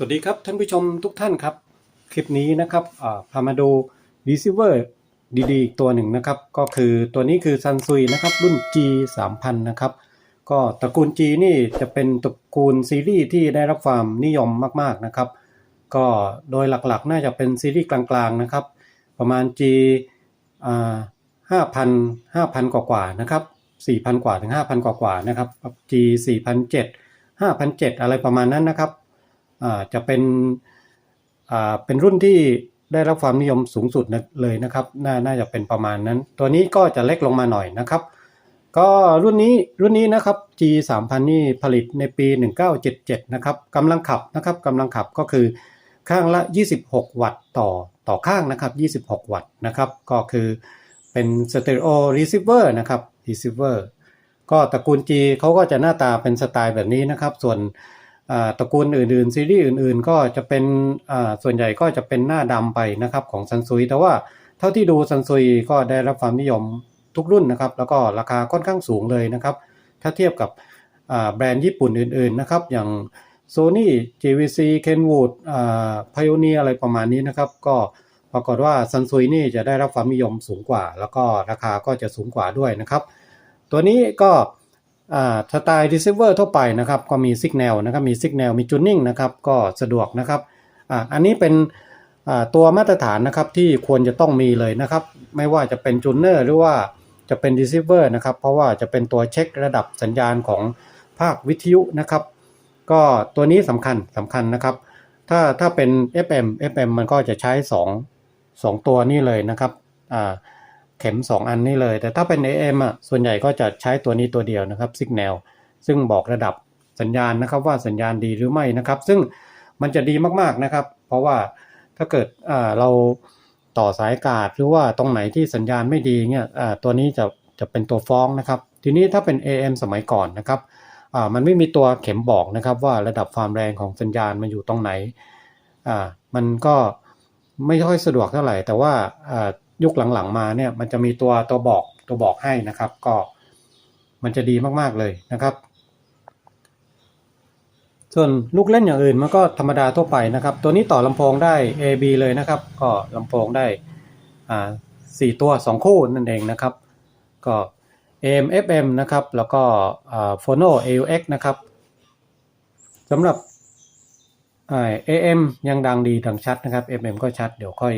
สวัสดีครับท่านผู้ชมทุกท่านครับ คลิปนี้นะครับพามาดู receiver ดีๆอีกตัวหนึ่งนะครับ ก็คือตัวนี้คือ Sansui นะครับ รุ่น G 3 0 0นะครับ ก็ตระกูล G นี่จะเป็นตระกูลซีรีส์ที่ได้รับความนิยมมากๆนะครับ ก็โดยหลักๆ น่าจะเป็นซีรีส์กลางๆนะครับ ประมาณ G อ่าห้าพันห้าพันกว่าๆนะครับสี่พันกว่าถึงห้าพันกว่าๆนะครับ G สี่พันเจ็ดห้าพันเจ็ดอะไรประมาณนั้นนะครับ จะเป็นอ่าเป็นรุ่นที่ได้รับความนิยมสูงสุดนะเลยนะครับน่าน่าจะเป็นประมาณนั้น ตัวนี้ก็จะเล็กลงมาหน่อยนะครับ ก็รุ่นนี้รุ่นนี้นะครับ G 3 0 0 0นี่ผลิตในปี 1977 นะครับกำลังขับนะครับกำลังขับก็คือข้างละ 26 วัตต์ต่อต่อข้างนะครับ 26 วัตต์นะครับ ก็คือเป็นสเตอริโอรีเซิเวอร์นะครับรีเซิเวอร์ก็ตระกูล G เขาก็จะหน้าตาเป็นสไตล์แบบนี้นะครับ ส่วน ตระกูลอื่นๆ ซีรีส์อื่นๆ ก็จะเป็นส่วนใหญ่ก็จะเป็นหน้าดำไปนะครับของซันซุยแต่ว่าเท่าที่ดูซันซุยก็ได้รับความนิยมทุกรุ่นนะครับ แล้วก็ราคาค่อนข้างสูงเลยนะครับ ถ้าเทียบกับแบรนด์ญี่ปุ่นอื่นๆนะครับ อย่าง Sony JVC Kenwood Pioneer อะไรประมาณนี้นะครับ ก็ปรากฏว่าซันซุยนี่จะได้รับความนิยมสูงกว่า แล้วก็ราคาก็จะสูงกว่าด้วยนะครับ ตัวนี้ก็ สไตล์ receiver ทั่วไปนะครับก็มี signal นะครับมี signal มี tuning นะครับก็สะดวกนะครับอ่าอันนี้เป็นอ่าตัวมาตรฐานนะครับที่ควรจะต้องมีเลยนะครับ ไม่ว่าจะเป็น tuner หรือว่าจะเป็น receiver นะครับ เพราะว่าจะเป็นตัวเช็คระดับสัญญาณของภาควิทยุนะครับ ก็ตัวนี้สำคัญสำคัญนะครับ ถ้าถ้าเป็น FM FM มันก็จะใช้ 2 2 ตัวนี้เลยนะครับอ่า เข็ม 2 อันนี้เลย แต่ถ้าเป็น AM อะส่วนใหญ่ก็จะใช้ตัวนี้ตัวเดียวนะครับ Signal ซึ่งบอกระดับสัญญาณนะครับว่าสัญญาณดีหรือไม่นะครับ ซึ่งมันจะดีมากๆนะครับ เพราะว่าถ้าเกิดเราต่อสายกาศหรือว่าตรงไหนที่สัญญาณไม่ดีเนี่ยตัวนี้จะจะเป็นตัวฟ้องนะครับ ทีนี้ถ้าเป็น AM สมัยก่อนนะครับมันไม่มีตัวเข็มบอกนะครับ ว่าระดับความแรงของสัญญาณมันอยู่ตรงไหนมันก็ไม่ค่อยสะดวกเท่าไหร่ แต่ว่า ยุคหลังๆมาเนี่ยมันจะมีตัวตัวบอกตัวบอกให้นะครับ ก็มันจะดีมากๆเลยนะครับ ส่วนลูกเล่นอย่างอื่นมันก็ธรรมดาทั่วไปนะครับ ตัวนี้ต่อลำโพงได้ AB เลยนะครับ ก็ลำโพงได้อ่าสี่ตัวสองคู่นั่นเองนะครับ ก็ AM FM นะครับ แล้วก็อ่า Phono AUX นะครับสำหรับอ่า AM ยังดังดีดังชัดนะครับ FM ก็ชัดเดี๋ยวค่อย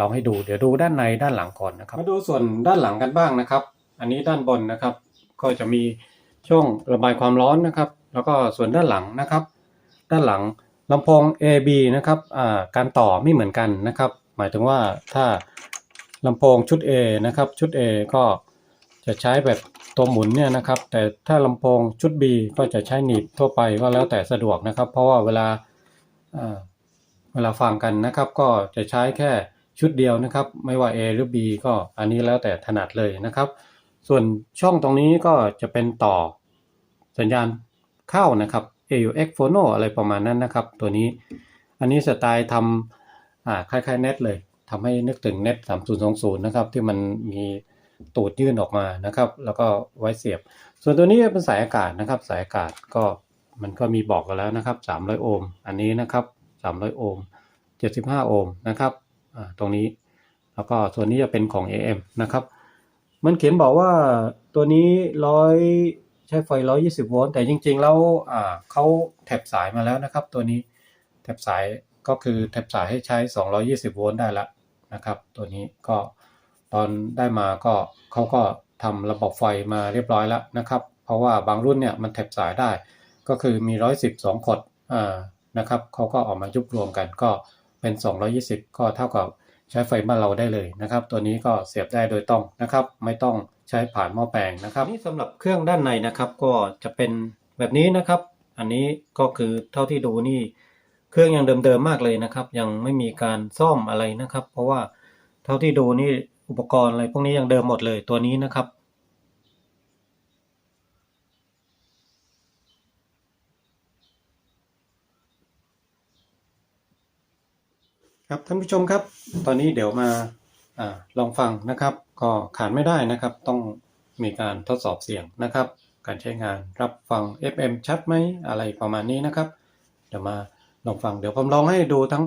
ลองให้ดูเดี๋ยวดูด้านในด้านหลังก่อนนะครับ มาดูส่วนด้านหลังกันบ้างนะครับ อันนี้ด้านบนนะครับ ก็จะมีช่วงระบายความร้อนนะครับ แล้วก็ส่วนด้านหลังนะครับ ด้านหลังลำโพง AB นะครับการต่อไม่เหมือนกันนะครับ หมายถึงว่าถ้าลำโพงชุด A นะครับ ชุด A ก็จะใช้แบบตัวหมุนเนี่ยนะครับ แต่ถ้าลำโพงชุด B ก็จะใช้หนีบทั่วไปก็แล้วแต่สะดวกนะครับ เพราะว่าเวลาเวลาฟังกันนะครับ ก็จะใช้แค่ ชุดเดียวนะครับ ไม่ว่า A หรือ B ก็อันนี้แล้วแต่ถนัดเลยนะครับ ส่วนช่องตรงนี้ก็จะเป็นต่อสัญญาณเข้านะครับ AUX Phono อะไรประมาณนั้นนะครับ ตัวนี้อันนี้สไตล์ทำคล้ายๆเน็ตเลยทำให้นึกถึงเน็ต3020 นะครับ ที่มันมีตูดยื่นออกมานะครับ แล้วก็ไว้เสียบ ส่วนตัวนี้เป็นสายอากาศนะครับ สายอากาศก็มันก็มีบอกกันแล้วนะครับ 300 โอห์ม อันนี้นะครับ 300 โอห์ม 75 โอห์มนะครับ ตรงนี้ แล้วก็ส่วนนี้จะเป็นของ AM นะครับ มันเขียนบอกว่าตัวนี้ร้อยใช้ไฟ 120 โวลต์แต่จริง ๆ แล้วอ่าเขาแถบสายมาแล้วนะครับ ตัวนี้แถบสายก็คือแถบสายให้ใช้ 220 โวลต์ได้ล้วนะครับ ตัวนี้ก็ตอนได้มาก็เขาก็ทำระบบไฟมาเรียบร้อยแล้วนะครับ เพราะว่าบางรุ่นเนี่ยมันแถบสายได้ ก็คือมี 112 ขดอ่านะครับเขาก็ออกมายุบรวมกันก็ เป็น 220 ก็เท่ากับใช้ไฟบ้านเราได้เลยนะครับ ตัวนี้ก็เสียบได้โดยตรงนะครับ ไม่ต้องใช้ผ่านหม้อแปลงนะครับ นี่สำหรับเครื่องด้านในนะครับ ก็จะเป็นแบบนี้นะครับ อันนี้ก็คือเท่าที่ดูนี่เครื่องยังเดิมๆมากเลยนะครับ ยังไม่มีการซ่อมอะไรนะครับ เพราะว่าเท่าที่ดูนี่อุปกรณ์อะไรพวกนี้ยังเดิมหมดเลยตัวนี้นะครับ ครับท่านผู้ชมครับ ตอนนี้เดี๋ยวมาอลองฟังนะครับ ก็ขาดไม่ได้นะครับ ต้องมีการทดสอบเสียงนะครับ การใช้งานรับฟัง FM ชัดไหมอะไรประมาณนี้นะครับ เดี๋ยวมาลองฟังเดี๋ยวผมลองให้ดูทั้ง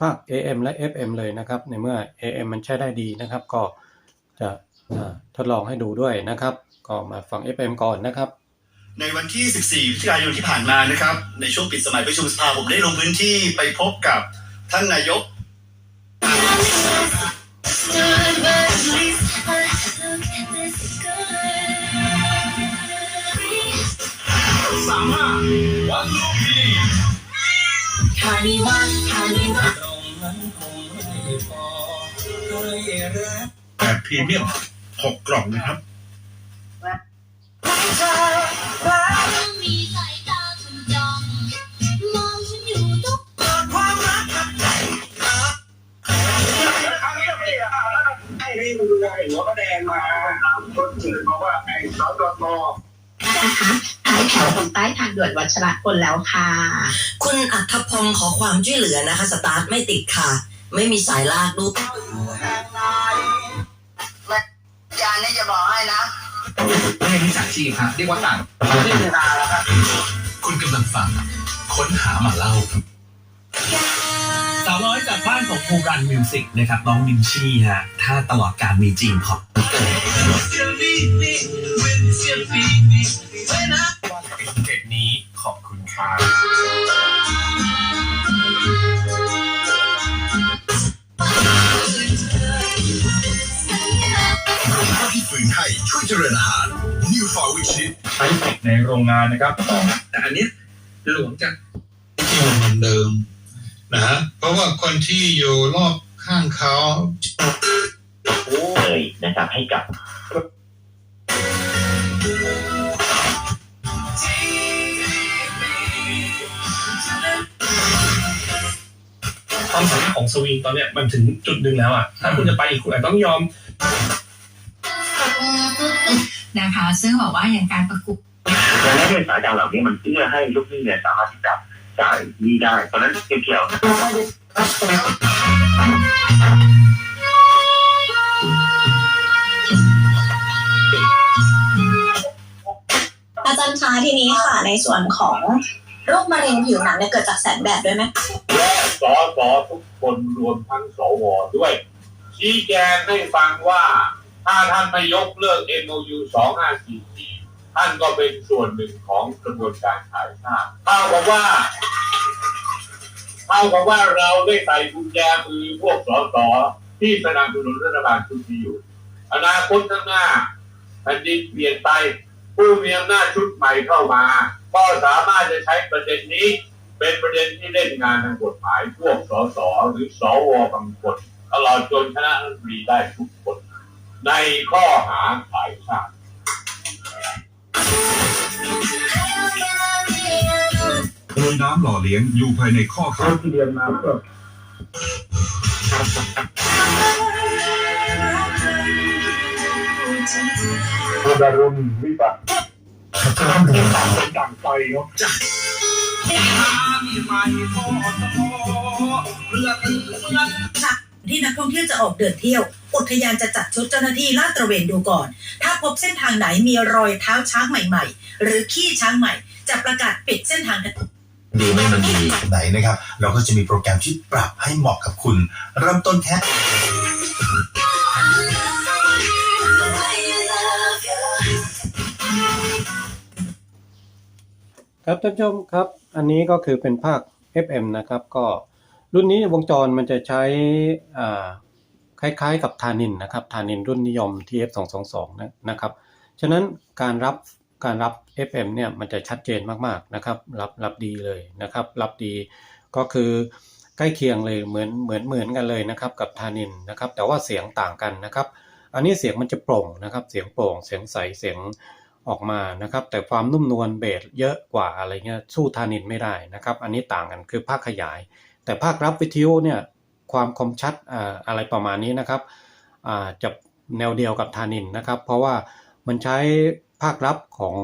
ภาค AM และ FM เลยนะครับ ในเมื่อ AM มันใช้ได้ดีนะครับ ก็จะทดลองให้ดูด้วยนะครับ ก็มาฟัง FM ก่อนนะครับ ในวันที่ 14พฤศจิกายนที่ผ่านมานะครับ ในช่วงปิดสมัยประชุมสภาผมได้ลงพื้นที่ไปพบกับท่านนายก สามารถวันลูกพีแบบพรีเมียมหกกล่องนะครับมีสายตาคุณ ให้ดูไอ้หัวกระแดงมาคนสื่อบอกว่าไอ้สตมนะคะท้ายแถวตรงใต้ทางด่วนวัชรพลแล้วค่ะ คุณอัธพงศ์ขอความช่วยเหลือนะคะ สตาร์ทไม่ติดค่ะ ไม่มีสายลากด้วยยานี่จะบอกให้นะไม่ใช่มิจฉาชีพครับเรียกว่าต่างนี่เป็นตาแล้วครับคุณกำลังฟัง ค้นหามาเล่าสาวน้อย จากบ้านของภูรันมิวสิกนะครับน้องมินชี่ฮะถ้าตลอดการมีจริงขอบเทปนี้ขอบคุณครับที่ฝืนให้ช่วยเจริญอาหาร New f o r w i c h ใช้เทคในโรงงานนะครับแต่อันเนี้ยหลวงจากที่มันเหมือนเดิม นะฮะเพราะว่าคนที่อยู่รอบข้างเขาเลยนะครับให้กับความสามารถของสวิงตอนเนี้ยมันถึงจุดหนึ่งแล้วอะ ถ้าคุณจะไปอีกคุณอาจต้องยอม นะคะ ซึ่งบอกว่าอย่างการประกบดังนั้นเนี่ยสายดาวเหล่านี้มันเพื่อให้ลูกหนี้เนี่ยสามารถที่จะ จ่ายหนี้ได้เพราะฉะนั้นเกี่ยวๆอาจารย์คะทีนี้ค่ะในส่วนของโรคมะเร็งผิวหนังเนี่ยเกิดจากแสงแดดด้วยไหมสอสอทุกคนรวมทั้งสวด้วย ชี้แจงให้ฟังว่า ถ้าท่านไม่ยกเลิก MOU 2544 ท่านก็เป็นส่วนหนึ่งของกระบวนการขายชาติเท่ากับว่าเท่ากับว่าเราได้ใส่กุญแจมือพวกสสที่สนับสนุนรัฐบาลชุดนี้อยู่อนาคตข้างหน้าแผ่นดินเปลี่ยนไปผู้มีอำนาจชุดใหม่เข้ามาก็สามารถจะใช้ประเด็นนี้ เป็นประเด็นที่เล่นงานทางกฎหมายพวกสสหรือสวบางคนตลอดจนคณะรัฐมนตรีได้ทุกคน ในข้อหาขายชาติ โดยน้ำหล่อเลี้ยงอยู่ภายในข้อเขาที่เรียนมาก็ดารุณวิบัติต่างไฟเนาะ ที่นักท่องเที่ยวจะออกเดินเที่ยว อุทยานจะจัดชุดเจ้าหน้าที่ลาดตระเวนดูก่อน ถ้าพบเส้นทางไหนมีรอยเท้าช้างใหม่ ๆ หรือขี้ช้างใหม่ จะประกาศปิดเส้นทางทันทีดีไม่มันดีไหนนะครับ เราก็จะมีโปรแกรมที่ปรับให้เหมาะกับคุณ เริ่มต้นแค่ครับท่านผู้ชมครับ อันนี้ก็คือเป็นภาค FM นะครับ ก็ รุ่นนี้วงจรมันจะใช้คล้ายๆกับทานินนะครับทานินรุ่นนิยม TF222 นะนะครับ ฉะนั้นการรับการรับ FM เนี่ยมันจะชัดเจนมากๆนะครับรับรับดีเลยนะครับ รับดีก็คือใกล้เคียงเลยเหมือนเหมือนเหมือนกันเลยนะครับกับทานินนะครับ แต่ว่าเสียงต่างกันนะครับ อันนี้เสียงมันจะโปร่งนะครับ เสียงโปร่งเสียงใสเสียงออกมานะครับ แต่ความนุ่มนวลเบสเยอะกว่าอะไรเงี้ยสู้ทานินไม่ได้นะครับ อันนี้ต่างกันคือภาคขยาย แต่ภาครับวิทยุเนี่ยความคมชัดอะไรประมาณนี้นะครับจะแนวเดียวกับทานินนะครับ เพราะว่ามันใช้ภาครับของ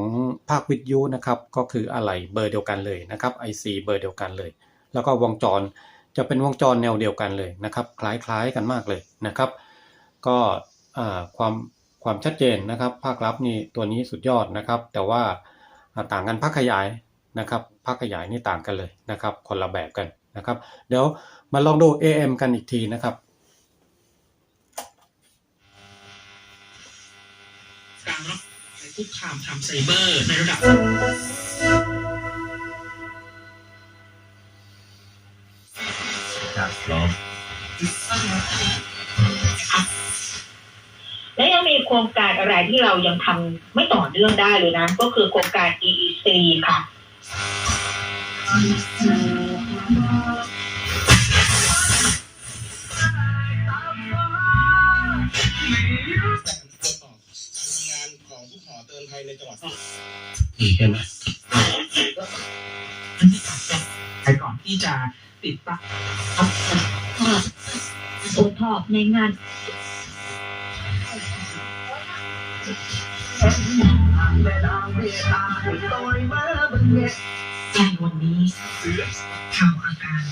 ภาควิทยุนะครับ ก็คืออะไรเบอร์เดียวกันเลยนะครับ IC เบอร์เดียวกันเลย แล้วก็วงจรจะเป็นวงจรแนวเดียวกันเลยนะครับ คล้ายๆกันมากเลยนะครับ ก็ความความชัดเจนนะครับ ภาครับนี่ตัวนี้สุดยอดนะครับ แต่ว่าอ่าต่างกันภาคขยายนะครับภาคขยายนี่ต่างกันเลยนะครับ คนละแบบกัน นะครับ เดี๋ยวมาลองดู AM กันอีกทีนะครับการรับภัยคุกคามทางไซเบอร์ในระดับและยังมีโครงการอะไรที่เรายังทำไม่ต่อเนื่องได้เลยนะ ก็คือโครงการ EEC ค่ะ จังหวัดอีกใช่ไหมไปก่อนที่จะติดตั้งโอทอปในงานในวันนี้ข่าวอาการ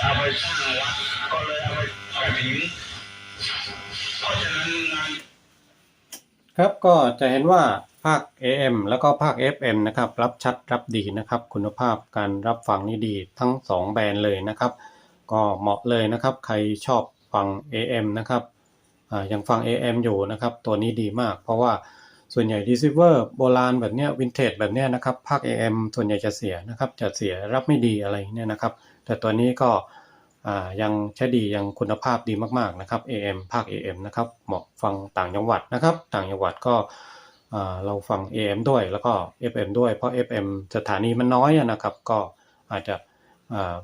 เอาไปสร้างวัดก็เลยเอาไปกระถิ่นเพราะฉะนั้นงาน ครับก็จะเห็นว่าภาค AM แล้วก็ภาค FM นะครับ รับชัดรับดีนะครับ คุณภาพการรับฟังนี่ดีทั้ง 2 แบรนด์เลยนะครับ ก็เหมาะเลยนะครับ ใครชอบฟัง AM นะครับยังฟัง AM อยู่นะครับ ตัวนี้ดีมาก เพราะว่าส่วนใหญ่ receiver โบราณแบบเนี้ยวินเทจแบบเนี้ยนะครับ ภาค AM ส่วนใหญ่จะเสียนะครับ จะเสียรับไม่ดีอะไรเนี่ยนะครับ แต่ตัวนี้ก็ ยังใช้ดียังคุณภาพดีมากๆนะครับ AM ภาค AM นะครับเหมาะฟังต่างจังหวัดนะครับ ต่างจังหวัดก็เราฟัง AM ด้วยแล้วก็ FM ด้วยเพราะ FM สถานีมันน้อยนะครับ ก็อาจจะา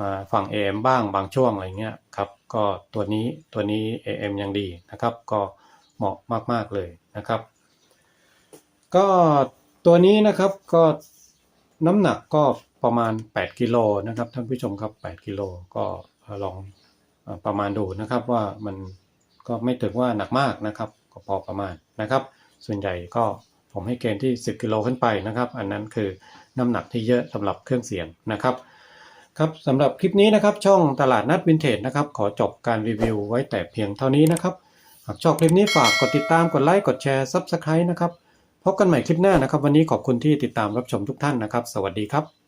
มาฟัง AM บ้างบางช่วงอะไรเงี้ยครับก็ตัวนี้ตัวนี้ AM ยังดีนะครับ ก็เหมาะมากๆเลยนะครับ ก็ตัวนี้นะครับก็น้ำหนักก็ ประมาณ 8 กิโลนะครับท่านผู้ชมครับ 8 กิโลก็ลองประมาณดูนะครับว่ามันก็ไม่ถึงว่าหนักมากนะครับก็พอประมาณนะครับ ส่วนใหญ่ก็ผมให้เกณฑ์ที่ 10 กิโลขึ้นไปนะครับ อันนั้นคือน้ำหนักที่เยอะสำหรับเครื่องเสียงนะครับครับสำหรับคลิปนี้นะครับช่องตลาดนัดวินเทจนะครับขอจบการรีวิวไว้แต่เพียงเท่านี้นะครับหากชอบคลิปนี้ฝากกดติดตามกดไลค์กดแชร์ Subscribe นะครับพบกันใหม่คลิปหน้านะครับ วันนี้ขอบคุณที่ติดตามรับชมทุกท่านนะครับ สวัสดีครับ